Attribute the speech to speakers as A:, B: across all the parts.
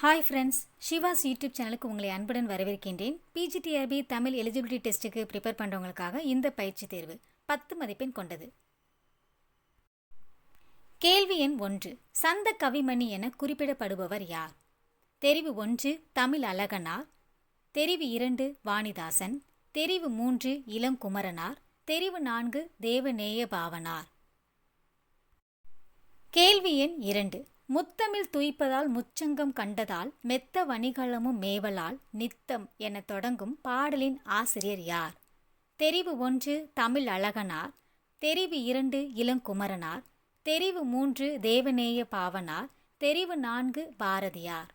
A: Hi friends ஷிவாஸ் YouTube சேனலுக்கு உங்களை அன்புடன் வரவேற்கின்றேன். பிஜிடிஆர்பி தமிழ் எலிஜிபிலிட்டி டெஸ்ட்டுக்கு ப்ரிப்பேர் பண்ணுறவங்களுக்காக இந்த பயிற்சி தேர்வு பத்து மதிப்பெண் கொண்டது. கேள்வி எண் ஒன்று சந்த கவிமணி என குறிப்பிடப்படுபவர் யார்? தெரிவு ஒன்று தமிழ் அழகனார். தெரிவு இரண்டு வாணிதாசன். தெரிவு மூன்று இளங்குமரனார் தெரிவு நான்கு தேவநேய பாவனார். கேள்வி எண் இரண்டு முத்தமிழ் துய்ப்பதால் முச்சங்கம் கண்டதால் மெத்த வணிகளமும் மேவலால் நித்தம் என தொடங்கும் பாடலின் ஆசிரியர் யார்? தெரிவு ஒன்று தமிழ் அழகனார் தெரிவு இரண்டு இளங்குமரனார் தெரிவு மூன்று தேவநேய பாவனார் தெரிவு நான்கு பாரதியார்.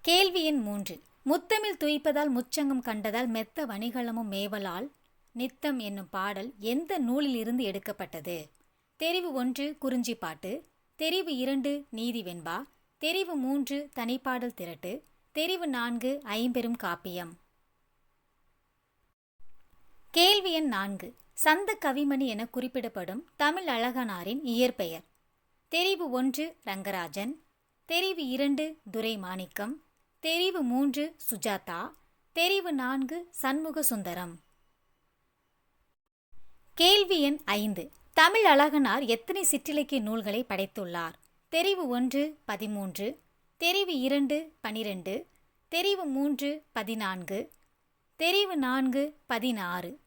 A: கேள்வி எண் மூன்று. முத்தமிழ் துய்ப்பதால் முச்சங்கம் கண்டதால் மெத்த வணிகளமும் மேவலால் நித்தம் என்னும் பாடல் எந்த நூலிலிருந்து எடுக்கப்பட்டது? தெரிவு ஒன்று குறிஞ்சிப்பாட்டு தெரிவு இரண்டு நீதி வெண்பா தெரிவு மூன்று தனிப்பாடல் திரட்டு தெரிவு நான்கு ஐம்பெரும் காப்பியம். கேள்வி எண் நான்கு. சந்த கவிமணி என குறிப்பிடப்படும் தமிழ் அழகனாரின் இயற்பெயர். தெரிவு ஒன்று ரங்கராஜன் தெரிவு இரண்டு துரை மாணிக்கம் தெரிவு மூன்று சுஜாதா தெரிவு நான்கு சண்முக சுந்தரம் கேள்வி எண் ஐந்து. தமிழ் அழகனார் எத்தனை சிற்றிலக்கிய நூல்களை படைத்துள்ளார்? தெரிவு ஒன்று பதிமூன்று. தெரிவு இரண்டு பனிரெண்டு. தெரிவு மூன்று பதினான்கு. தெரிவு நான்கு பதினாறு.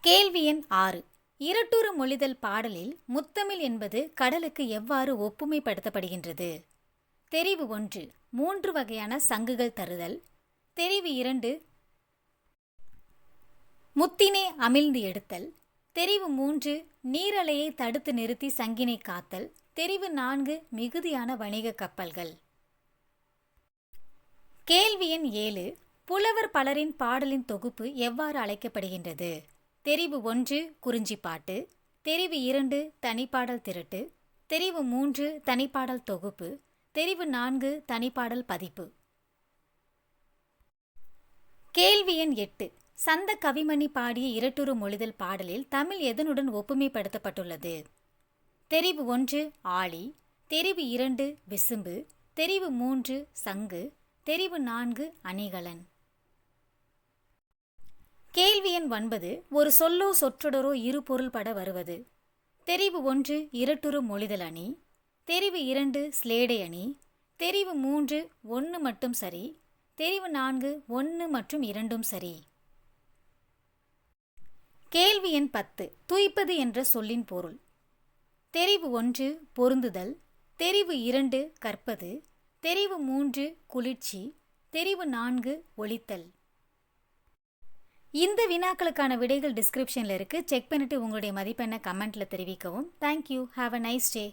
A: கேள்வி எண் ஆறு. இரட்டூறு மொழிதல் பாடலில் முத்தமிழ் என்பது கடலுக்கு எவ்வாறு ஒப்புமைப்படுத்தப்படுகின்றது? தெரிவு ஒன்று. மூன்று வகையான சங்குகள் தருதல். தெரிவு இரண்டு முத்தினை அமிழ்ந்து எடுத்தல். தெரிவு மூன்று நீரலையை தடுத்து நிறுத்தி சங்கினை காத்தல். தெரிவு நான்கு மிகுதியான வணிக கப்பல்கள். கேள்வி எண் ஏழு புலவர் பலரின் பாடலின் தொகுப்பு எவ்வாறு அழைக்கப்படுகின்றது? தெரிவு ஒன்று குறிஞ்சிப்பாட்டு. தெரிவு இரண்டு தனிப்பாடல் திரட்டு. தெரிவு மூன்று தனிப்பாடல் தொகுப்பு. தெரிவு நான்கு தனிப்பாடல் பதிப்பு. கேள்வி எண் எட்டு சந்த கவிமணி பாடிய இரட்டுரு மொழிதல் பாடலில் தமிழ் எதனுடன் ஒப்புமைப்படுத்தப்பட்டுள்ளது? தெரிவு ஒன்று ஆளி தெரிவு இரண்டு விசும்பு. தெரிவு மூன்று சங்கு. தெரிவு நான்கு அணிகலன். கேள்வி எண் ஒன்பது ஒரு சொல்லோ சொற்றொடரோ இரு பொருள்பட வருவது. தெரிவு ஒன்று இரட்டுரு மொழிதல் அணி. தெரிவு இரண்டு ஸ்லேடை அணி. தெரிவு மூன்று ஒன்று மட்டும் சரி. தெரிவு நான்கு ஒன்று மற்றும் இரண்டும் சரி. கேள்வி எண் பத்து. துய்ப்பது என்ற சொல்லின் பொருள். தெரிவு ஒன்று பொருந்துதல். தெரிவு இரண்டு கற்பது. தெரிவு மூன்று குளிர்ச்சி. தெரிவு நான்கு ஒளித்தல். இந்த வினாக்களுக்கான விடைகள் டிஸ்கிரிப்ஷனில் இருக்குது செக் பண்ணிவிட்டு உங்களுடைய மதிப்பெண்ணை கமெண்ட்டில் தெரிவிக்கவும். Thank you have a nice day